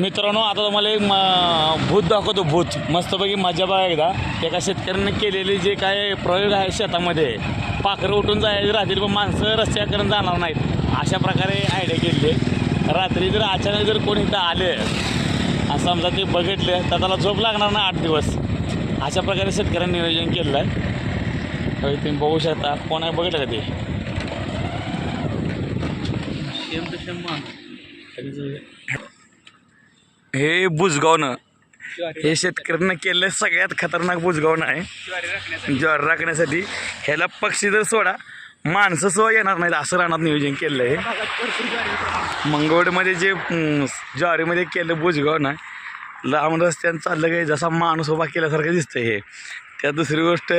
मित्रांनो आता तुम्हाला एक भूत दाखवतो भूत. मस्तपैकी मजा बघा एकदा. एका शेतकऱ्याने केलेले जे काय प्रयोग आहे शेतामध्ये पाखरं उठून जायचे रात्री पण माणसं रस्त्याकडून जाणार नाहीत. अशा प्रकारे आयडिया केली रात्री जर अचानक जर कोणी इथं आले असं समजा ते बघितलं तर त्याला झोप लागणार ना आठ दिवस. अशा प्रकारे शेतकऱ्यांनी नियोजन केलेलं आहे. तुम्ही बघू शकता. कोण आहे बघितलं का ते? हे बुजगावनं हे शेतकऱ्यांना केलं सगळ्यात खतरनाक बुजगावणं आहे. ज्वारी राखण्यासाठी. ह्याला पक्षी जर सोडा माणसं सुद्धा येणार नाहीत असं रानात नियोजन केलं आहे. मंगवडमध्ये जे ज्वारीमध्ये केलं बुजगाव लांब रस्त्यानं चाललं काही जसा माणूस उभा केल्यासारखं दिसतं हे. त्या दुसरी गोष्ट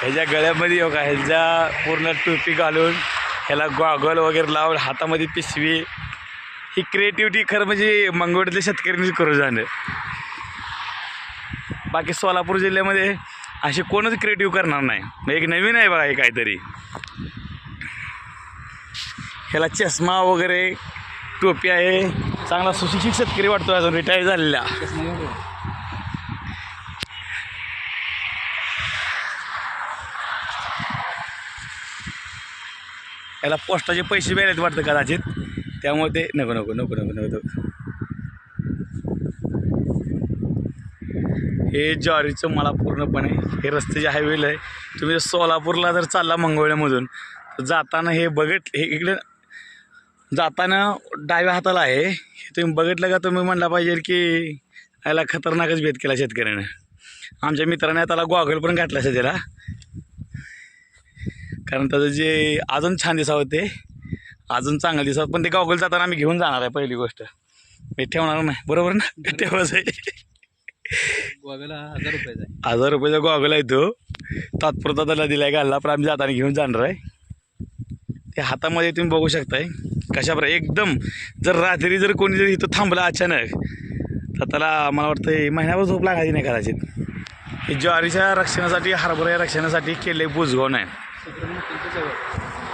ह्याच्या गळ्यामध्ये हो योगा ह्याच्या पूर्ण टोपी घालून ह्याला गॉगल वगैरे लावून हातामध्ये पिशवी ही क्रिएटिव्हिटी खरं म्हणजे मंगवड्यातल्या शेतकऱ्यांनी करू जाणं. बाकी सोलापूर जिल्ह्यामध्ये असे कोणच क्रिएटिव्ह करणार नाही. एक नवीन आहे बघा हे काहीतरी. ह्याला चष्मा वगैरे टोपी आहे. चांगला सुशिक्षित शेतकरी वाटतो अजून रिटायर झालेला. याला पोस्टाचे पैसे मिळालेत वाटतं कदाचित. त्यामुळे ते नको नको नको नको नको हे ज्वारीचं मला पूर्णपणे हे रस्ते जे हायवेला आहे तुम्ही सोलापूरला जर चालला मंगवळ्यामधून तर जाताना हे बघत हे इकडे जाताना डाव्या हाताला आहे. हे तुम्ही बघितलं का? तुम्ही म्हणला पाहिजे की याला खतरनाकच भेद केला शेतकऱ्यानं. आमच्या मित्राने त्याला गॉगल पण घातला असेल त्याला. कारण त्याचं जे अजून छान दिसावं ते अजून चांगलं दिसावं पण ते गॉगल जाताना आम्ही घेऊन जाणार आहे पहिली गोष्ट. मी ठेवणार नाही. बरोबर ना? ठेवायचं आहे. गोव्याला हजार रुपयाचा आहे. हजार रुपयाचा गॉगल आहे तो. तात्पुरता त्याला दिलाय घालला पण आम्ही जाताना घेऊन जाणार आहे. ते हातामध्ये तुम्ही बघू शकताय. कशा प्रकारे एकदम जर रात्री जर कोणी जर इथं थांबलं अचानक तर त्याला मला वाटतं महिन्याभर झोप लागायची नाही कदाचित. हे ज्वारीच्या रक्षणासाठी हरभरा रक्षणासाठी केले बुजगाव नाही सुब्रह्मण्य हॉटेलच्या जवळ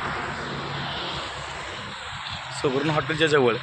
सुवर्ण हॉटेलच्या जवळ.